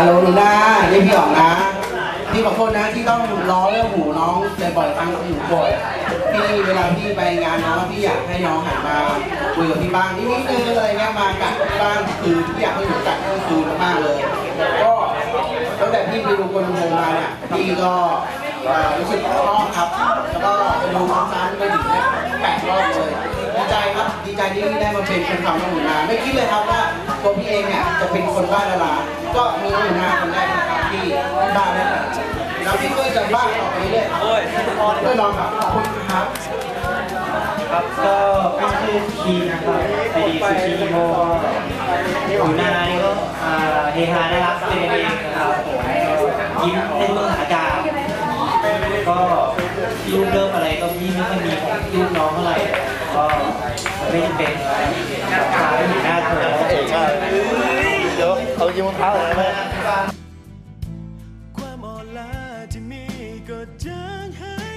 ฮัลโหลหนูนาเรียกพี่ออกนะ พี่ขอโทษนะที่ต้องล้อเรื่องหูน้องบ่อยๆครั้งกับหูบ่อยพี่เวลาพี่ไปงานน้องพี่อยากให้น้องหันมาคุยกับพี่บ้างนิดนิดนึงอะไรเงี้ยมากัดพี่บ้างคือพี่อยากให้หนูกัดก็คือมากเลยก็ตั้งแต่พี่ไปดูคนโทรมาเนี่ยพี่ก็รู้สึกชอบครับ แล้วก็ไปดูซ้ำๆไปถึงเนี่ยแปดรอบเลยดีใจครับดีใจที่ได้มาเป็นคนทำน้องหนูนาไม่คิดเลยครับว่า ตัวพี่เองเนี่ยจะเป็นคนบ้าดาราก็มีหนูนาคนแรกนะครับที่บ้าได้แล้วพี่ก็จะบ้าต่อไปเรื่อยๆโอ้ยก็ลองครับขอบคุณครับ ครับก็เป็นชื่อคีนะครับไอดีซูชิโมหนูนานี่ก็เฮฮานะครับเป็นเองครับยิ้มในเมืองอากาศก็ลูกเริ่มอะไรก็ยิ่งไม่ค่อยมีของลูกน้องเท่าไหร่ก็ไม่จำเป็นนะครับพาไปอ กินมะพร้าวเลยไหมความอ่อนล้าที่มีก็จางหาย